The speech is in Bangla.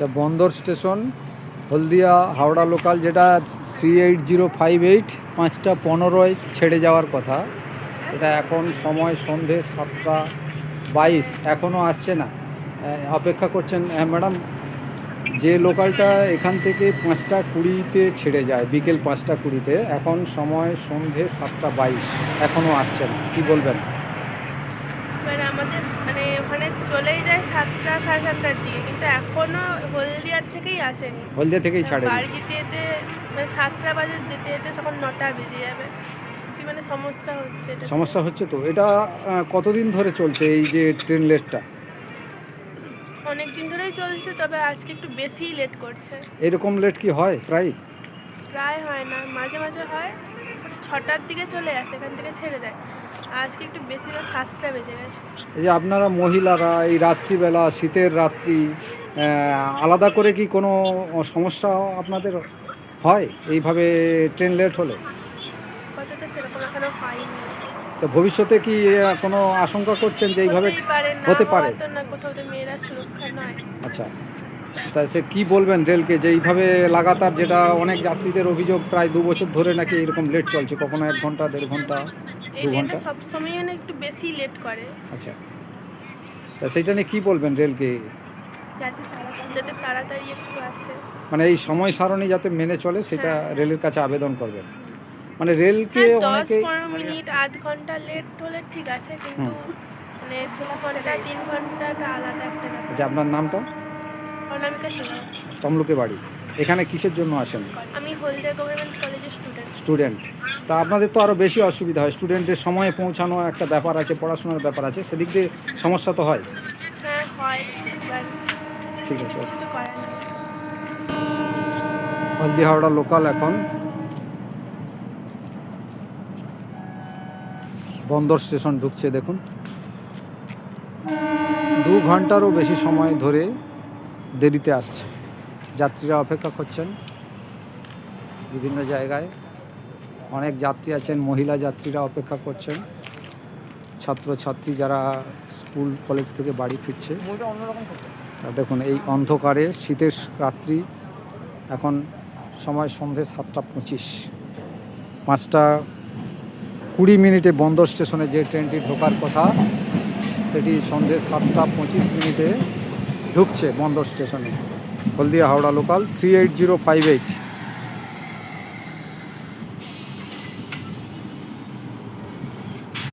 এটা বন্দর স্টেশন হলদিয়া হাওড়া লোকাল যেটা three eight zero five eight পাঁচটা পনেরোয় ছেড়ে যাওয়ার কথা। এটা এখন সময় সন্ধে সাতটা বাইশ এখনও আসছে না। অপেক্ষা করছেন আহ, ম্যাডাম যে লোকালটা এখান থেকে পাঁচটা কুড়িতে ছেড়ে যায় বিকেল পাঁচটা কুড়িতে এখন সময় সন্ধে সাতটা বাইশ এখনও আসছে না। কী বলবেন? মানে আমাদের মানে ওখানে চলেই সাতটা সাড়ে সাতটার দিকে কিন্তু এখনও হলদিয়ার থেকেই আসেনি। হলদিয়া থেকেই ছাড়ে বাড়ি যেতে যেতে মানে সাতটা বাজে যেতে যেতে তখন নটা বেজে যাবে। কি মানে সমস্যা হচ্ছে এটা সমস্যা হচ্ছে তো। এটা কতদিন ধরে চলছে এই যে ট্রেন লেটটা? অনেক দিন ধরেই চলছে তবে আজকে একটু বেশিই লেট করছে। এরকম লেট কি হয় প্রায়? প্রায় হয় না মাঝে মাঝে হয়। ছটার দিকে চলে আসে এখান থেকে ছেড়ে দেয়। আজকে একটু বেশি না সাতটা বেজে গেছে। এই যে আপনারা মহিলারা এই রাত্রিবেলা শীতের রাত্রি আলাদা করে কি কোনো সমস্যা আপনাদের হয়? এইভাবে ট্রেন লেট হলে? সেরকম এখনও তো ভবিষ্যতে কি কোনো আশঙ্কা করছেন যে এইভাবে হতে পারে। আচ্ছা। তা সে কী বলবেন রেলকে যে এইভাবে লাগাতার যেটা অনেক যাত্রীদের অভিযোগ প্রায় দু বছর ধরে নাকি এরকম লেট চলছে? কখনো এক ঘণ্টা দেড় ঘণ্টা দু ঘণ্টা? সবসময় মানে একটু বেশি লেট করে। আচ্ছা। তা সেটা নিয়ে কী বলবেন রেলকে? যাতে তাড়াতাড়ি একটু আসে। মানে এই সময় সারণী যাতে মেনে চলে সেটা হ্যাঁ। রেলের কাছে আবেদন করবেন। মানে রেলকে হ্যাঁ অনেকে মিনিট আধ ঘণ্টা লেট হলে ঠিক আছে কিন্তু মানে ঘণ্টা তিন ঘন্টাটা আলাদা একটা আচ্ছা আপনার নামটা? অনামিকা তমলুকে বাড়ি। এখানে কিসের জন্য আসেন? আমি হলদিয়া গভর্নমেন্ট কলেজের স্টুডেন্ট স্টুডেন্ট তা আপনাদের তো আরও বেশি অসুবিধা হয়। স্টুডেন্টের সময়ে পৌঁছানো একটা ব্যাপার আছে পড়াশোনার ব্যাপার আছে। সেদিক দিয়ে সমস্যা তো হয়। হ্যাঁ হয়। ঠিক আছে। হলদি হাওড়া লোকাল এখন। বন্দর স্টেশন ঢুকছে দেখুন। দু ঘন্টারও বেশি সময় ধরে দেরিতে আসছে। যাত্রীরা অপেক্ষা করছেন বিভিন্ন জায়গায়। অনেক যাত্রী আছেন, মহিলা যাত্রীরা অপেক্ষা করছেন। ছাত্রছাত্রী যারা স্কুল, কলেজ থেকে বাড়ি ফিরছে দেখুন, এই অন্ধকারে শীতের রাত্রি, এখন সময় সন্ধে সাতটা পঁচিশ। পাঁচটা কুড়ি মিনিটে বন্দর স্টেশনে যে ট্রেনটি ঢোকার কথা, সেটি সন্ধে সাতটা পঁচিশ মিনিটে ঢুকছে বন্দর স্টেশনে। Haldia Howrah local three eight zero five eight